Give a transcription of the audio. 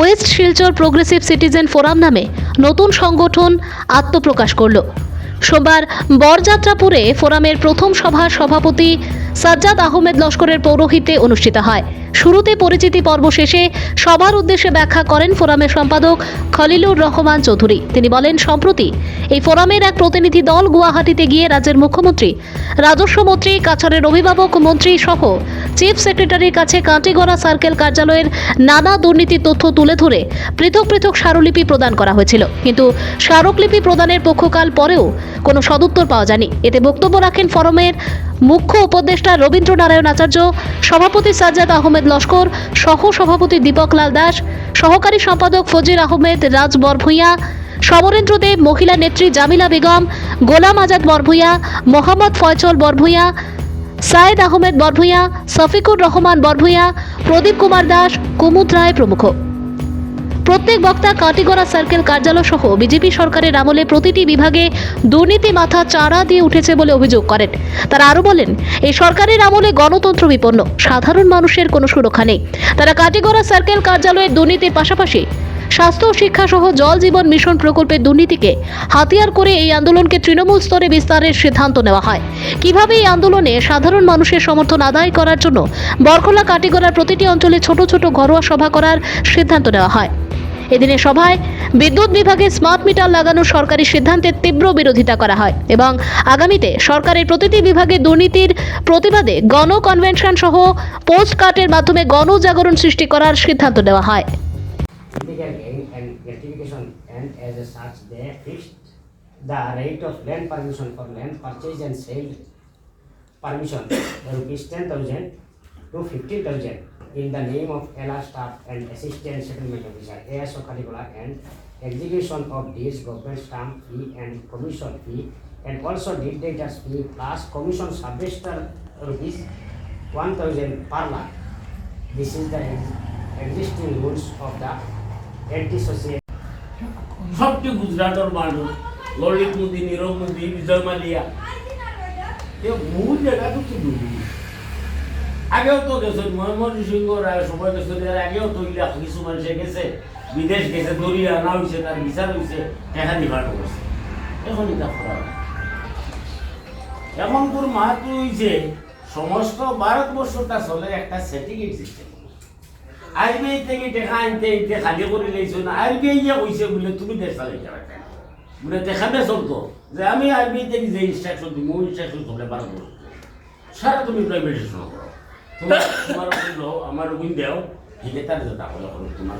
West Silchar progressive citizen forum নামে নতুন সংগঠন আত্মপ্রকাশ করল। সোমবার বরযাত্রাপুরে ফোরামের প্রথম সভার সভাপতি সাজ্জাদ আহমেদ লস্করের পৌরোহিত্যে অনুষ্ঠিত হয়। শুরুতে পরিচিতি পর্ব শেষে সবার উদ্দেশ্যে ব্যাখ্যা করেন ফোরামের সম্পাদক খলিলুর রহমান চৌধুরী। তিনি বলেন, সম্প্রতি এই ফোরামের এক প্রতিনিধি দল গুয়াহাটিতে গিয়ে রাজ্যের মুখ্যমন্ত্রী, রাজস্ব মন্ত্রী, কাছাড়ের অভিভাবক মন্ত্রী সহ চিফ সেক্রেটারির কাছে কাঁটিগড়া সার্কেল কার্যালয়ের নানা দুর্নীতির তথ্য তুলে ধরে পৃথক পৃথক স্মারকলিপি প্রদান করা হয়েছিল। কিন্তু স্মারকলিপি প্রদানের পক্ষকাল পরেও কোনো সদুত্তর পাওয়া যায়নি। এতে বক্তব্য রাখেন ফোরামের মুখ্য উপদেষ্টা রবীন্দ্রনারায়ণ আচার্য, সভাপতি সাজ্জাদ আহমেদ লস্কর সহ সভাপতি দীপক লাল দাস, সহকারী সম্পাদক ফজির আহমেদ রাজ বরভুইয়া সমরেন্দ্র দেব মহিলা নেত্রী জামিলা বেগম, গোলাম আজাদ বরভুইয়া মোহাম্মদ ফয়চল বরভুইয়া সায়েদ আহমেদ বরভুইয়া সফিকুর রহমান বরভুইয়া প্রদীপ কুমার দাস, কুমুদ রায় প্রমুখ। প্রত্যেক বক্তা কাটিগড়া সার্কেল কার্যালয় সহ বিজেপি সরকারের আমলে প্রতিটি বিভাগে দুর্নীতি মাথা চাড়া দিয়ে উঠেছে বলে অভিযোগ করেন। তারা আরও বলেন, এই সরকারের আমলে গণতন্ত্র বিপন্ন, সাধারণ মানুষের কোনো সুরক্ষা নেই। তারা কাটিগড়া সার্কেল কার্যালয়ের দুর্নীতির পাশাপাশি স্বাস্থ্য শিক্ষা সহ জল জীবন মিশন প্রকল্পের দুর্নীতিকে হাতিয়ার করে এই আন্দোলনকে তৃণমূল স্তরে বিস্তারের সিদ্ধান্ত নেওয়া হয়। কীভাবে এই আন্দোলনে সাধারণ মানুষের সমর্থন আদায় করার জন্য বরখোলা কাটিগড়ার প্রতিটি অঞ্চলে ছোট ছোট ঘরোয়া সভা করার সিদ্ধান্ত নেওয়া হয়? এদিনে সভায় বিদ্যুৎ বিভাগে স্মার্ট মিটার লাগানোর সরকারি সিদ্ধান্তের তীব্র বিরোধিতা করা হয় এবং আগামীতে সরকারের প্রতিটি বিভাগে দুর্নীতির প্রতিবাদে গণ কনভেনশন সহ পোস্ট কার্ডের মাধ্যমে গণজাগরণ সৃষ্টি করার সিদ্ধান্ত দেওয়া হয়। in the name of LR staff and assistant settlement officer ASO Kadikola and execution of this government stamp fee and commission fee and also deed debtors fee plus commission subregister rupees one thousand per lakh. This is the ex- existing rules of the anti-social সবটি গুজরাটৰ মানুহ ললিত মোদী নীৰৱ মোদী বিজয় মালিয়া এই মূল জেগাটো কি বুজি আগেও তো গেছে মহেন্দ্র সিংহ রায় সবাই গেছে এর আগেও তো কিছু মানুষে গেছে, বিদেশ গেছে দড়ি আনা হয়েছে তার বিচার হয়েছে টাকা দিবার করছে এখন এটা করা এমন তোর মাহাত্ম হয়েছে সমস্ত ভারতবর্ষটা চলে একটা সেটিংয়ের সিস্টেম আরবিআই থেকে টাকা আনতে আনতে খালি করে লেছো না আরবিআই যে কইছে বলে, তুমি দেশ চালাই যাবে বলে দেখাবে চলতো যে আমি আরবিআই থেকে যে ইনস্ট্রাকশন দিব ইনস্ট্রাকশন চলে পারো সারা তুমি প্রাইভেটেশন করো তোমার তোমার আমার ওই দেও হিলে তার হলো তোমার